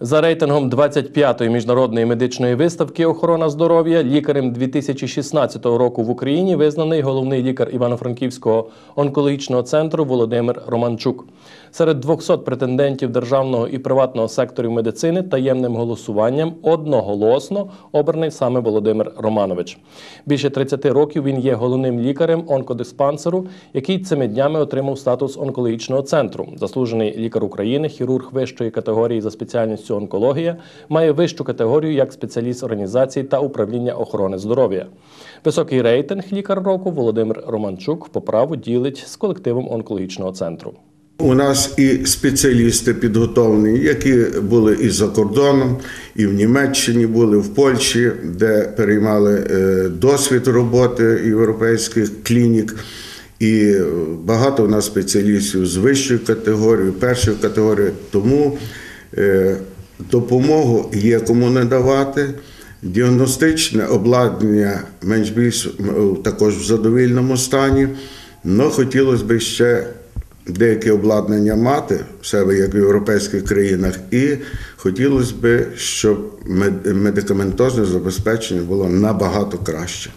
За рейтингом 25-ї міжнародної медичної виставки Охорона здоров'я лікарем 2016 року в Україні визнаний головний лікар Івано-Франківського онкологічного центру Володимир Романчук. Серед 200 претендентів державного і приватного секторів медицини таємним голосуванням одноголосно обраний саме Володимир Романович. Більше 30 років він є головним лікарем онкодиспансеру, який цими днями отримав статус онкологічного центру. Заслужений лікар України, хірург вищої категорії за спеціальністю онкологія, має вищу категорію як спеціаліст організації та управління охорони здоров'я. Високий рейтинг лікар року Володимир Романчук по праву ділить з колективом онкологічного центру. У нас і спеціалісти підготовлені, які були і за кордоном, і в Німеччині були, в Польщі, де переймали е, досвід роботи європейських клінік. І багато у нас спеціалістів з вищою категорією, першою категорією. Тому е, допомогу є кому не давати. Діагностичне обладнання менш більш також в задовільному стані. але хотілося б ще деяке обладнання мати в себе, як в європейських країнах, і хотілося б, щоб мед- медикаментозне забезпечення було набагато краще.